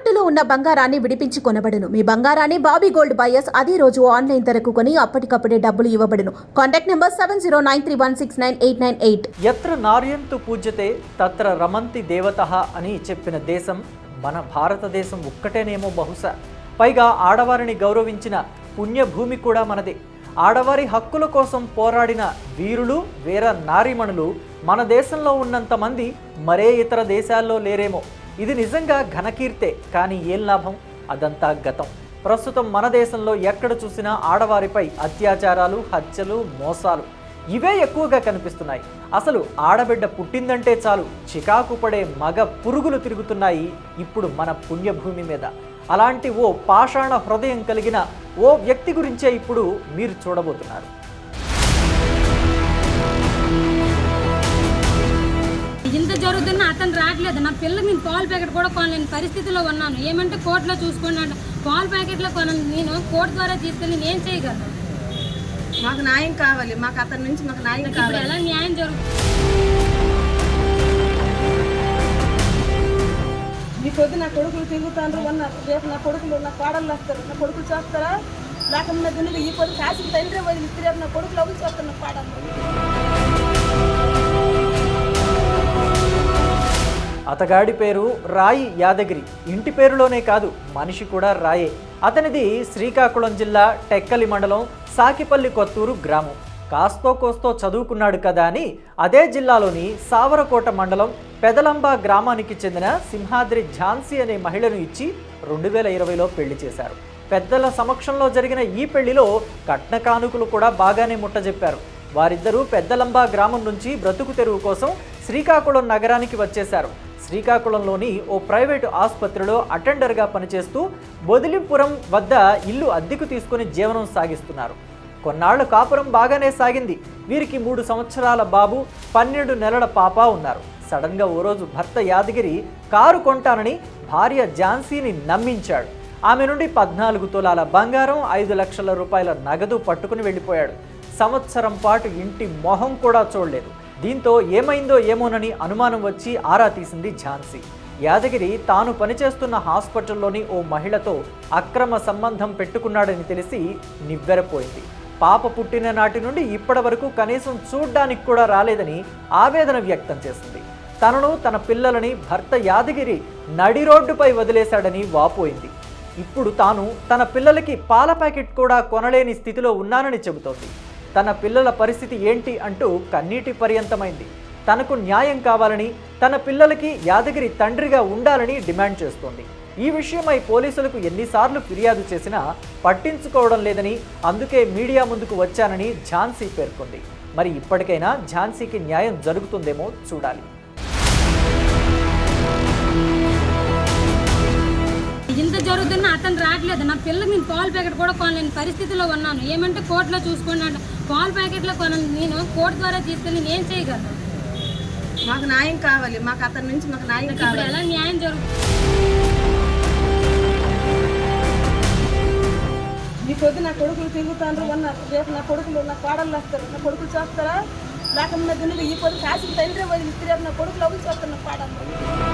తాకట్టులో ఉన్న బంగారాన్ని విడిపించి కొనబడును. మీ బంగారాన్ని బాబీ గోల్డ్ బయర్స్ అదే రోజు ఆన్లైన్ ధరకు కొని అప్పటికప్పుడే డబ్బులు ఇవ్వబడును. Contact number seven zero nine three one six nine eight nine eight. ఎత్ర నార్యంతు పూజ్యతే తత్ర రమంతి దేవత అని చెప్పిన దేశం మన భారతదేశం ఒక్కటేనేమో బహుశా. పైగా ఆడవారిని గౌరవించిన పుణ్యభూమి కూడా మనదే. ఆడవారి హక్కుల కోసం పోరాడిన వీరులు వీర నారీమణులు మన దేశంలో ఉన్నంతమంది మరే ఇతర దేశాల్లో లేరేమో. ఇది నిజంగా ఘనకీర్తే కానీ ఏం లాభం? అదంతా గతం. ప్రస్తుతం మన దేశంలో ఎక్కడ చూసినా ఆడవారిపై అత్యాచారాలు హత్యలు మోసాలు ఇవే ఎక్కువగా కనిపిస్తున్నాయి. అసలు ఆడబిడ్డ పుట్టిందంటే చాలు చికాకు పడే మగ పురుగులు తిరుగుతున్నాయి ఇప్పుడు మన పుణ్యభూమి మీద. అలాంటి ఓ పాషాణ హృదయం కలిగిన ఓ వ్యక్తి గురించే ఇప్పుడు మీరు చూడబోతున్నారు. ఇంత జరుగుతున్నా అతను రావట్లేదు. నా పిల్లకి నేను పాలు ప్యాకెట్ కూడా కొనలేని పరిస్థితిలో ఉన్నాను. ఏమంటే కోర్టులో చూసుకున్నాడు పాలు ప్యాకెట్లో కొన నేను కోర్టు ద్వారా తీసుకెళ్ళి నేను ఏం చేయగలను? మాకు న్యాయం కావాలి. మాకు అతని నుంచి మాకు న్యాయం కావాలి. ఎలా న్యాయం జరుగుతుంది ఈ పొద్దు నా కొడుకులు తిరుగుతాను ఉన్నారు రేపు నా కొడుకులు నా కోడళ్ళు వస్తారు. నా కొడుకులు చేస్తారా? లేకుండా దున్నులు ఈ పొద్దు కాసిన తండ్రి వదిలిస్తే రేపు నా కొడుకులు అవి చేస్తారు నా కోడళ్ళు. అతగాడి పేరు రాయి యాదగిరి. ఇంటి పేరులోనే కాదు మనిషి కూడా రాయే. అతనిది శ్రీకాకుళం జిల్లా టెక్కలి మండలం సాకిపల్లి కొత్తూరు గ్రామం. కాస్తో కోస్తో చదువుకున్నాడు కదా అని అదే జిల్లాలోని సావరకోట మండలం పెదలంబ గ్రామానికి చెందిన సింహాద్రి ఝాన్సీ అనే మహిళను ఇచ్చి రెండు వేల ఇరవైలో పెళ్ళి చేశారు. పెద్దల సమక్షంలో జరిగిన ఈ పెళ్ళిలో కట్న కానుకలు కూడా బాగానే ముట్టజెప్పారు. వారిద్దరూ పెద్దలంబ గ్రామం నుంచి బ్రతుకు తెరువు కోసం శ్రీకాకుళం నగరానికి వచ్చేశారు. శ్రీకాకుళంలోని ఓ ప్రైవేటు ఆసుపత్రిలో అటెండర్గా పనిచేస్తూ బొదిలిపురం వద్ద ఇల్లు అద్దెకు తీసుకుని జీవనం సాగిస్తున్నారు. కొన్నాళ్ళు కాపురం బాగానే సాగింది. వీరికి మూడు సంవత్సరాల బాబు పన్నెండు నెలల పాప ఉన్నారు. సడన్గా ఓ రోజు భర్త యాదగిరి కారు కొంటానని భార్య ఝాన్సీని నమ్మించాడు. ఆమె నుండి పద్నాలుగు తులాల బంగారం ఐదు లక్షల రూపాయల నగదు పట్టుకుని వెళ్ళిపోయాడు. సంవత్సరం పాటు ఇంటి మొహం కూడా చూడలేదు. దీంతో ఏమైందో ఏమోనని అనుమానం వచ్చి ఆరా తీసింది ఝాన్సీ. యాదగిరి తాను పనిచేస్తున్న హాస్పిటల్లోని ఓ మహిళతో అక్రమ సంబంధం పెట్టుకున్నాడని తెలిసి నివ్వెరపోయింది. పాప పుట్టిన నాటి నుండి ఇప్పటి వరకు కనీసం చూడ్డానికి కూడా రాలేదని ఆవేదన వ్యక్తం చేసింది. తనను తన పిల్లలని భర్త యాదగిరి నడి రోడ్డుపై వదిలేశాడని వాపోయింది. ఇప్పుడు తాను తన పిల్లలకి పాల ప్యాకెట్ కూడా కొనలేని స్థితిలో ఉన్నానని చెబుతోంది. తన పిల్లల పరిస్థితి ఏంటి అంటూ కన్నీటి పర్యంతమైంది. తనకు న్యాయం కావాలని తన పిల్లలకి యాదగిరి తండ్రిగా ఉండాలని డిమాండ్ చేస్తోంది. ఈ విషయమై పోలీసులకు ఎన్నిసార్లు ఫిర్యాదు చేసినా పట్టించుకోవడం లేదని అందుకే మీడియా ముందుకు వచ్చానని ఝాన్సీ పేర్కొంది. మరి ఇప్పటికైనా ఝాన్సీకి న్యాయం జరుగుతుందేమో చూడాలి. జరుగుతున్నా అతను రావట్లేదు. నా పిల్లకి నేను పాలు ప్యాకెట్ కూడా కొనలేని పరిస్థితిలో ఉన్నాను. ఏమంటే కోర్టులో చూసుకున్నాడు పాలు ప్యాకెట్లో కొన నేను కోర్టు ద్వారా తీసుకెళ్ళి నేను ఏం చేయగలను. మాకు న్యాయం కావాలి. మాకు అతని నుంచి మాకు న్యాయం ఇప్పుడు కావాలి. ఎలా న్యాయం జరుగుతుంది ఈ పొద్దు నా కొడుకులు తిరుగుతాను ఉన్నారు రేపు నా కొడుకులు నా కోడళ్ళు వస్తారు. నా కొడుకులు చేస్తారా? లేకుండా దున్నులు ఈ పొద్దు కాసిన తండ్రి వదిలిస్తే రేపు నా కొడుకులు అవి చేస్తారు నా కోడళ్ళు?